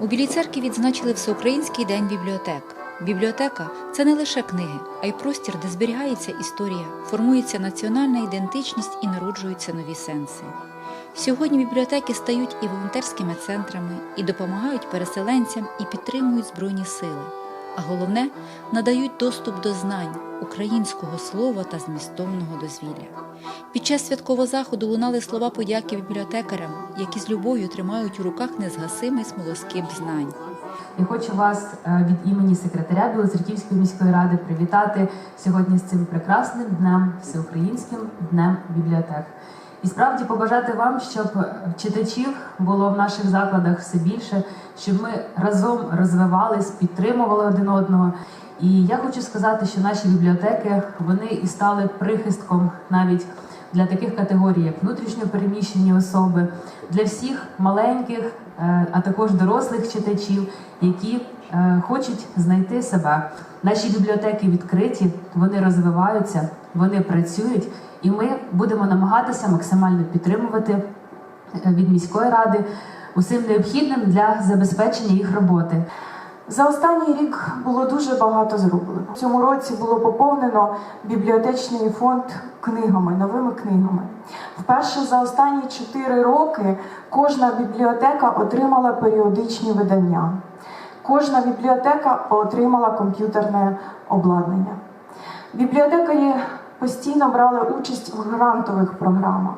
У Білій церкві відзначили Всеукраїнський день бібліотек. Бібліотека це не лише книги, а й простір, де зберігається історія, формується національна ідентичність і народжуються нові сенси. Сьогодні бібліотеки стають і волонтерськими центрами, і допомагають переселенцям, і підтримують збройні сили. А головне надають доступ до знань, українського слова та змістовного дозвілля. Під час святкового заходу лунали слова подяки бібліотекарям, які з любов'ю тримають у руках незгасимий смолоскип знань. Я хочу вас е, від імені секретаря Білоцерківської міської ради привітати сьогодні з цим прекрасним днем, всеукраїнським днем бібліотек. І справді побажати вам, щоб читачів було в наших закладах все більше, щоб ми разом розвивались, підтримували один одного. І я хочу сказати, що наші бібліотеки вони і стали прихистком навіть для таких категорій, як внутрішньо переміщені особи, для всіх маленьких, е, а також дорослих читачів, які е, хочуть знайти себе. Наші бібліотеки відкриті, вони розвиваються, вони працюють, і ми будемо намагатися максимально підтримувати е, від міської ради усім необхідним для забезпечення їх роботи. За останній рік було дуже багато зроблено. В цьому році було поповнено бібліотечний фонд книгами, новими книгами. Вперше за останні 4 роки кожна бібліотека отримала періодичні видання. Кожна бібліотека отримала комп'ютерне обладнання. Бібліотекарі постійно брали участь в грантових програмах.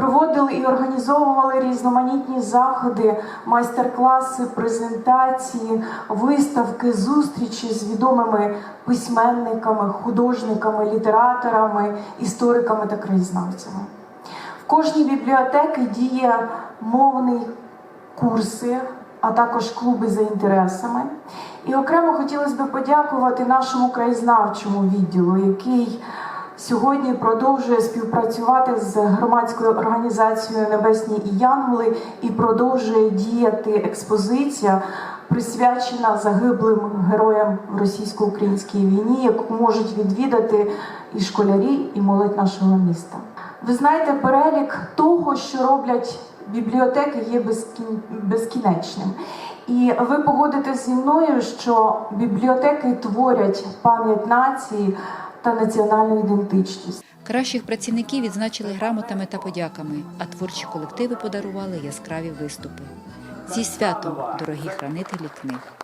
Проводили і організовували різноманітні заходи, майстер-класи, презентації, виставки, зустрічі з відомими письменниками, художниками, літераторами, істориками та краєзнавцями. В кожній бібліотеці діє мовний курси, а також клуби за інтересами. І окремо хотілося б подякувати нашому краєзнавчому відділу, який сьогодні продовжує співпрацювати з громадською організацією Небесні і Янголи і продовжує діяти експозиція, присвячена загиблим героям в російсько-українській війні, яку можуть відвідати і школярі, і молодь нашого міста. Ви знаєте, перелік того, що роблять бібліотеки, є безкін- безкінечним. І ви погодитесь зі мною, що бібліотеки творять пам'ять нації та національну ідентичність. Кращих працівників відзначили грамотами та подяками, а творчі колективи подарували яскраві виступи. Зі святом, дорогі хранителі книг!